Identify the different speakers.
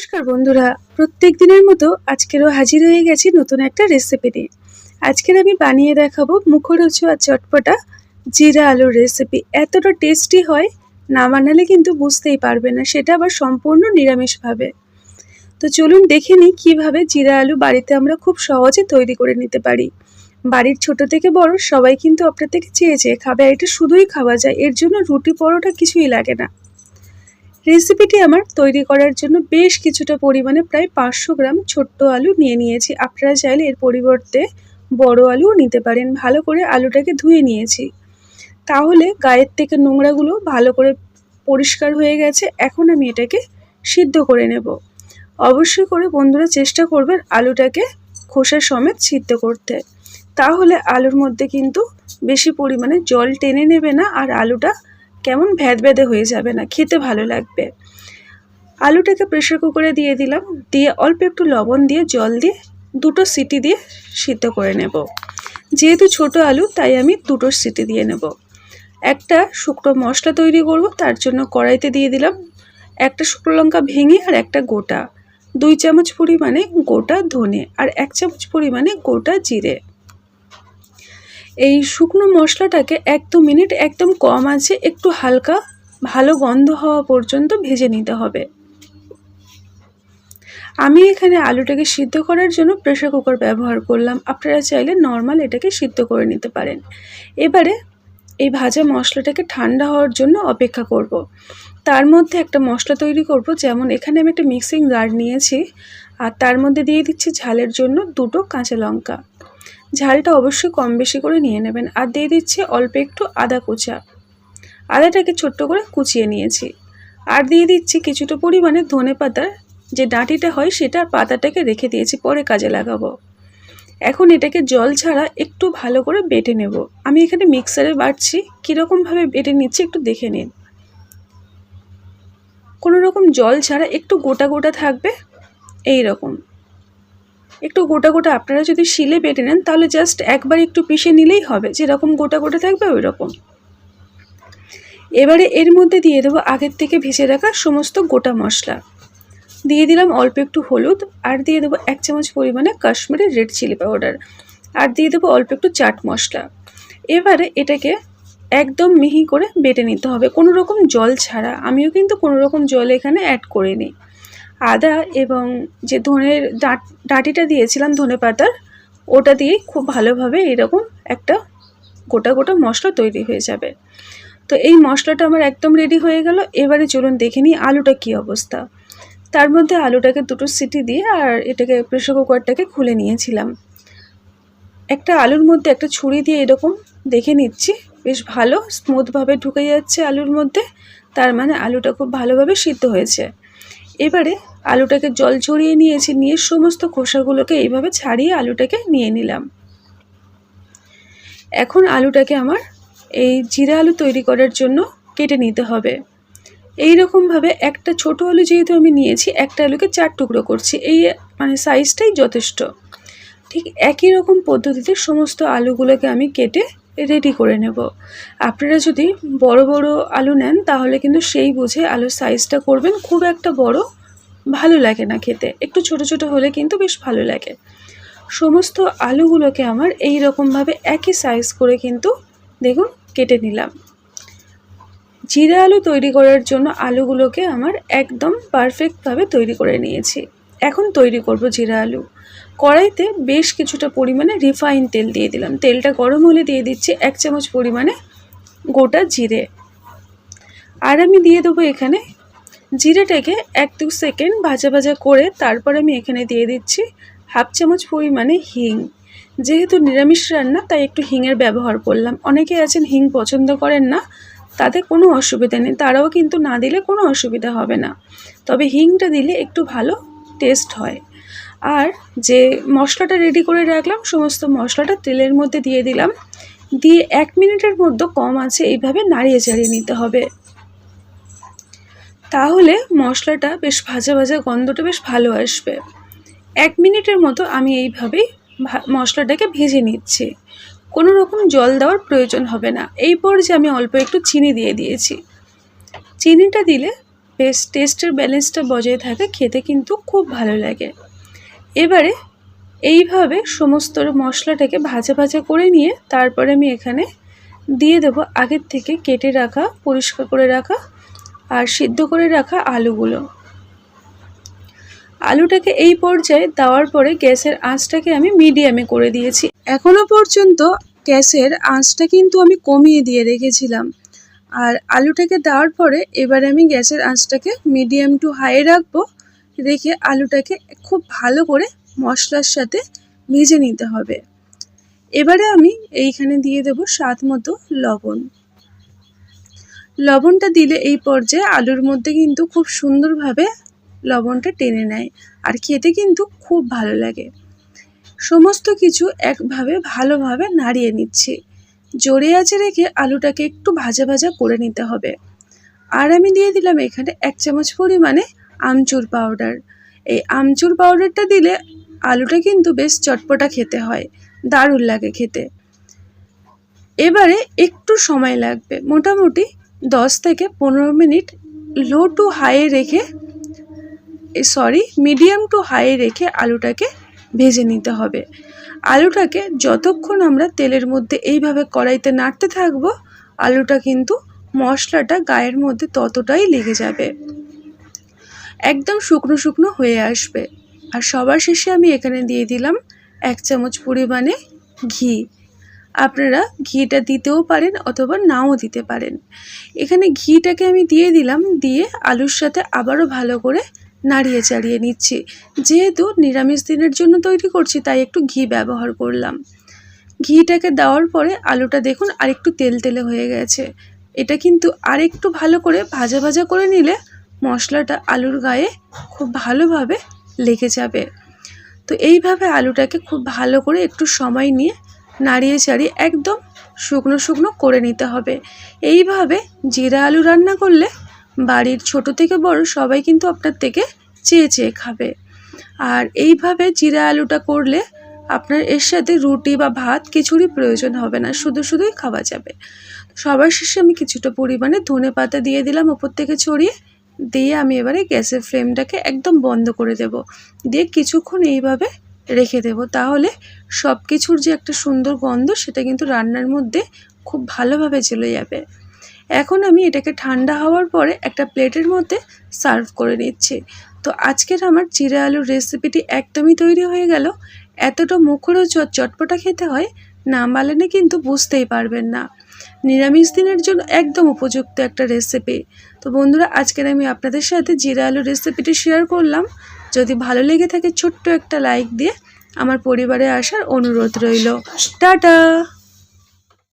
Speaker 1: নমস্কার বন্ধুরা। প্রত্যেক দিনের মতো আজকেরও হাজির হয়ে গেছি নতুন একটা রেসিপি নিয়ে। আজকের আমি বানিয়ে দেখাবো মুখরোচু আর চটপটা জিরা আলুর রেসিপি এতটা টেস্টি হয়, না বানালে কিন্তু বুঝতেই পারবে না, সেটা আবার সম্পূর্ণ নিরামিষভাবে। তো চলুন দেখে নিই কীভাবে জিরা আলু বাড়িতে আমরা খুব সহজে তৈরি করে নিতে পারি। বাড়ির ছোট থেকে বড় সবাই কিন্তু আপনার থেকে চেয়ে চেয়ে খাবে এটা শুধুই খাওয়া যায়, এর জন্য রুটি পরোটা কিছুই লাগে না। রেসিপিটি আমার তৈরি করার জন্য বেশ কিছুটা পরিমাণে প্রায় পাঁচশো গ্রাম ছোট্ট আলু নিয়ে নিয়েছি। আপনারা চাইলে এর পরিবর্তে বড় আলুও নিতে পারেন। ভালো করে আলুটাকে ধুয়ে নিয়েছি। তাহলে গায়ের থেকে নোংরাগুলো ভালো করে পরিষ্কার হয়ে গেছে। এখন আমি এটাকে সিদ্ধ করে নেব। অবশ্যই করে বন্ধুরা চেষ্টা করবেন আলুটাকে খোসা সমেত সিদ্ধ করতে। তাহলে আলুর মধ্যে কিন্তু বেশি পরিমাণে জল টেনে নেবে না আর আলুটা কেমন ভ্যাদ ভ্যাদে হয়ে যাবে না, খেতে ভালো লাগবে। আলুটাকে প্রেশার কুকারে দিয়ে দিলাম, দিয়ে অল্প একটু লবণ দিয়ে, জল দিয়ে দুটো সিটি দিয়ে সিদ্ধ করে নেব। যেহেতু ছোট আলু, তাই আমি দুটো সিটি দিয়ে নেব। একটা শুকনো মশলা তৈরি করব, তার জন্য কড়াইতে দিয়ে দিলাম একটা শুকনো লঙ্কা ভেঙে আর একটা গোটা। দুই চামচ পরিমাণে গোটা ধনে আর এক চামচ পরিমাণে গোটা জিরে। এই শুকনো মশলাটাকে এক দু মিনিট একদম কম আছে, একটু হালকা ভালো গন্ধ হওয়া পর্যন্ত ভেজে নিতে হবে। আমি এখানে আলুটাকে সিদ্ধ করার জন্য প্রেশার কুকার ব্যবহার করলাম। আপনারা চাইলে নর্মাল এটাকে সিদ্ধ করে নিতে পারেন। এবারে এই ভাজা মশলাটাকে ঠান্ডা হওয়ার জন্য অপেক্ষা করব। তার মধ্যে একটা মশলা তৈরি করব, যেমন এখানে আমি একটা মিক্সিং জার নিয়েছি, আর তার মধ্যে দিয়ে দিচ্ছি ঝালের জন্য দুটো কাঁচা লঙ্কা। ঝালটা অবশ্যই কম বেশি করে নিয়ে নেবেন আর দিয়ে দিচ্ছি অল্প একটু আদা কুচা। আদাটাকে ছোট্ট করে কুচিয়ে নিয়েছি। আর দিয়ে দিচ্ছি কিছুটা পরিমাণে ধনে পাতার যে ডাঁটিটা হয় সেটা পাতাটাকে রেখে দিয়েছি, পরে কাজে লাগাবো। এখন এটাকে জল ছাড়া একটু ভালো করে বেটে নেব। আমি এখানে মিক্সারে বাটছি, কীরকমভাবে বেটে নিচ্ছি একটু দেখে নিন। কোনো রকম জল ছাড়া একটু গোটা গোটা থাকবে এই রকম একটু গোটা গোটা আপনারা যদি শিলে বেটে নেন, তাহলে জাস্ট একবার একটু পিষে নিলেই হবে। যেরকম গোটা গোটা থাকবে ওই রকম এবারে এর মধ্যে দিয়ে দেবো আগের থেকে ভেজে রাখা সমস্ত গোটা মশলা। দিয়ে দিলাম অল্প একটু হলুদ, আর দিয়ে দেবো এক চামচ পরিমাণে কাশ্মীরি রেড চিলি পাউডার, আর দিয়ে দেবো অল্প একটু চাট মশলা। এবারে এটাকে একদম মিহি করে বেটে নিতে হবে। কোনো রকম জল ছাড়া। আমিও কিন্তু কোনো রকম জল এখানে অ্যাড করিনি। আদা এবং যে ধনের ডাঁট, ডাঁটিটা দিয়েছিলাম ধনে পাতার, ওটা দিয়ে খুব ভালোভাবে এরকম একটা গোটা গোটা মশলা তৈরি হয়ে যাবে। তো এই মশলাটা আমার একদম রেডি হয়ে গেল। এবারে চলুন দেখে নিই আলুটা কী অবস্থা। তার মধ্যে আলুটাকে দুটো সিটি দিয়ে আর এটাকে প্রেশার কুকারটাকে খুলে নিয়েছিলাম। একটা আলুর মধ্যে একটা ছুরি দিয়ে এরকম দেখে নিচ্ছি। বেশ ভালো স্মুথভাবে ঢুকে যাচ্ছে আলুর মধ্যে। তার মানে আলুটা খুব ভালোভাবে সিদ্ধ হয়েছে। এবারে আলুটাকে জল ছড়িয়ে নিয়েছি, নিয়ে সমস্ত খোসাগুলোকে এইভাবে ছাড়িয়ে আলুটাকে নিয়ে নিলাম। এখন আলুটাকে আমার এই জিরা আলু তৈরি করার জন্য কেটে নিতে হবে। এই রকমভাবে একটা ছোট আলু যেহেতু আমি নিয়েছি, একটা আলুকে চার টুকরো করছি, এই মানে সাইজটাই যথেষ্ট। ঠিক একই রকম পদ্ধতিতে সমস্ত আলুগুলোকে আমি কেটে রেডি করে নেব। আপনারা যদি বড় বড় আলু নেন, তাহলে কিন্তু সেই বুঝে আলুর সাইজটা করবেন। খুব একটা বড় ভালো লাগে না খেতে। একটু ছোট ছোট হলে কিন্তু বেশ ভালো লাগে। সমস্ত আলুগুলোকে আমার এই রকমভাবে একই সাইজ করে কিন্তু দেখুন কেটে নিলাম। জিরা আলু তৈরি করার জন্য আলুগুলোকে আমার একদম পারফেক্টভাবে তৈরি করে নিয়েছি। এখন তৈরি করব জিরা আলু। কড়াইতে বেশ কিছুটা পরিমাণে রিফাইন তেল দিয়ে দিলাম। তেলটা গরম হলে দিয়ে দিচ্ছি এক চামচ পরিমাণে গোটা জিরে। আর আমি দিয়ে দেবো এখানে জিরেটাকে এক দু সেকেন্ড ভাজা ভাজা করে তারপর আমি এখানে দিয়ে দিচ্ছি হাফ চামচ পরিমাণে হিং। যেহেতু নিরামিষ রান্না, তাই একটু হিংয়ের ব্যবহার করলাম। অনেকে আছেন হিং পছন্দ করেন না, তাতে কোনো অসুবিধা নেই। তারাও কিন্তু না দিলে কোনো অসুবিধা হবে না। তবে হিংটা দিলে একটু ভালো টেস্ট হয়। আর যে মশলাটা রেডি করে রাখলাম, সমস্ত মশলাটা তেলের মধ্যে দিয়ে দিলাম। দিয়ে এক মিনিটের মধ্যে কম আছে, এইভাবে নাড়িয়ে চাড়িয়ে নিতে হবে। তাহলে মশলাটা বেশ ভাজা ভাজা গন্ধটা বেশ ভালো আসবে। এক মিনিটের মতো আমি এইভাবেই মশলাটাকে ভেজে নিচ্ছি। কোনো রকম জল দেওয়ার প্রয়োজন হবে না। এই পর্যায়ে আমি অল্প একটু চিনি দিয়ে দিয়েছি। চিনিটা দিলে বেশ টেস্টের ব্যালেন্সটা বজায় থাকে, খেতে কিন্তু খুব ভালো লাগে। এবারে এইভাবে সমস্ত মশলাটাকে ভাজা ভাজা করে নিয়ে তারপরে আমি এখানে দিয়ে দেব আগের থেকে কেটে রাখা, পরিষ্কার করে রাখা আর সিদ্ধ করে রাখা আলুগুলো। আলুটাকে এই পর্যায়ে দেওয়ার পরে গ্যাসের আঁচটাকে আমি মিডিয়ামে করে দিয়েছি। এখনও পর্যন্ত গ্যাসের আঁচটা কিন্তু আমি কমিয়ে দিয়ে রেখেছিলাম। আর আলুটাকে দেওয়ার পরে এবারে আমি গ্যাসের আঁচটাকে মিডিয়াম টু হাই রাখব। রেখে আলুটাকে খুব ভালো করে মশলার সাথে ভেজে নিতে হবে। এবারে আমি এইখানে দিয়ে দেব স্বাদ মতো লবণ। লবণটা দিলে এই পর্যায়ে আলুর মধ্যে কিন্তু খুব সুন্দরভাবে লবণটা টেনে নেয় আর খেতে কিন্তু খুব ভালো লাগে। সমস্ত কিছু একভাবে ভালোভাবে নাড়িয়ে নিচ্ছি। জোরে আছে রেখে আলুটাকে একটু ভাজা ভাজা করে নিতে হবে। আর আমি দিয়ে দিলাম এখানে এক চামচ পরিমাণে আমচুর পাউডার এই আমচুর পাউডারটা দিলে আলুটা কিন্তু বেশ চটপটা খেতে হয়, দারুণ লাগে খেতে। এবারে একটু সময় লাগবে, মোটামুটি দশ থেকে পনেরো মিনিট লো টু হাইয়ে রেখে সরি মিডিয়াম টু হাই রেখে আলুটাকে ভেজে নিতে হবে। আলুটাকে যতক্ষণ আমরা তেলের মধ্যে এইভাবে কড়াইতে নাড়তে থাকব, আলুটা কিন্তু মশলাটা গায়ের মধ্যে ততটাই লেগে যাবে। একদম শুকনো শুকনো হয়ে আসবে। আর সবার শেষে আমি এখানে দিয়ে দিলাম এক চামচ পরিমাণে ঘি। আপনারা ঘিটা দিতেও পারেন অথবা নাও দিতে পারেন। এখানে ঘিটাকে আমি দিয়ে দিলাম, দিয়ে আলুর সাথে আবারও ভালো করে নাড়িয়ে চাড়িয়ে নিচ্ছি। যেহেতু নিরামিষ দিনের জন্য তৈরি করছি, তাই একটু ঘি ব্যবহার করলাম। ঘিটাকে দেওয়ার পরে আলুটা দেখুন আরেকটু তেল তেলে হয়ে গেছে। এটা কিন্তু আরেকটু ভালো করে ভাজা ভাজা করে নিলে মশলাটা আলুর গায়ে খুব ভালোভাবে লেগে যাবে। তো এইভাবে আলুটাকে খুব ভালো করে একটু সময় নিয়ে নাড়িয়ে চাড়িয়ে একদম শুকনো শুকনো করে নিতে হবে। এইভাবে জিরা আলু রান্না করলে বাড়ির ছোট থেকে বড় সবাই কিন্তু আপনার থেকে চেয়ে চেয়ে খাবে। আর এইভাবে জিরা আলুটা করলে আপনার এর সাথে রুটি বা ভাত কিছুরই প্রয়োজন হবে না, শুধু শুধুই খাওয়া যাবে। সবার শেষে আমি কিছুটা পরিমাণে ধনে পাতা দিয়ে দিলাম ওপর থেকে ছড়িয়ে। দিয়ে আমি এবারে গ্যাসের ফ্লেমটাকে একদম বন্ধ করে দেব। দিয়ে কিছুক্ষণ এইভাবে রেখে দেব। তাহলে সব কিছুর যে একটা সুন্দর গন্ধ, সেটা কিন্তু রান্নার মধ্যে খুব ভালোভাবে চলে যাবে। এখন আমি এটাকে ঠান্ডা হওয়ার পরে একটা প্লেটের মধ্যে সার্ভ করে নিচ্ছি। তো আজকের আমার চিরা আলুর রেসিপিটি একদমই তৈরি হয়ে গেল। এতটা মুখরোচক চটপটা খেতে হয় না বানালে কিন্তু বুঝতেই পারবেন না। নিরামিষ দিনের জন্য একদম উপযুক্ত একটা রেসিপি তো বন্ধুরা, আজকের আমি আপনাদের সাথে জিরা আলু রেসিপিটি শেয়ার করলাম। যদি ভালো লেগে থাকে, ছোট্ট একটা লাইক দিয়ে আমার পরিবারে আসার অনুরোধ রইল। টাটা!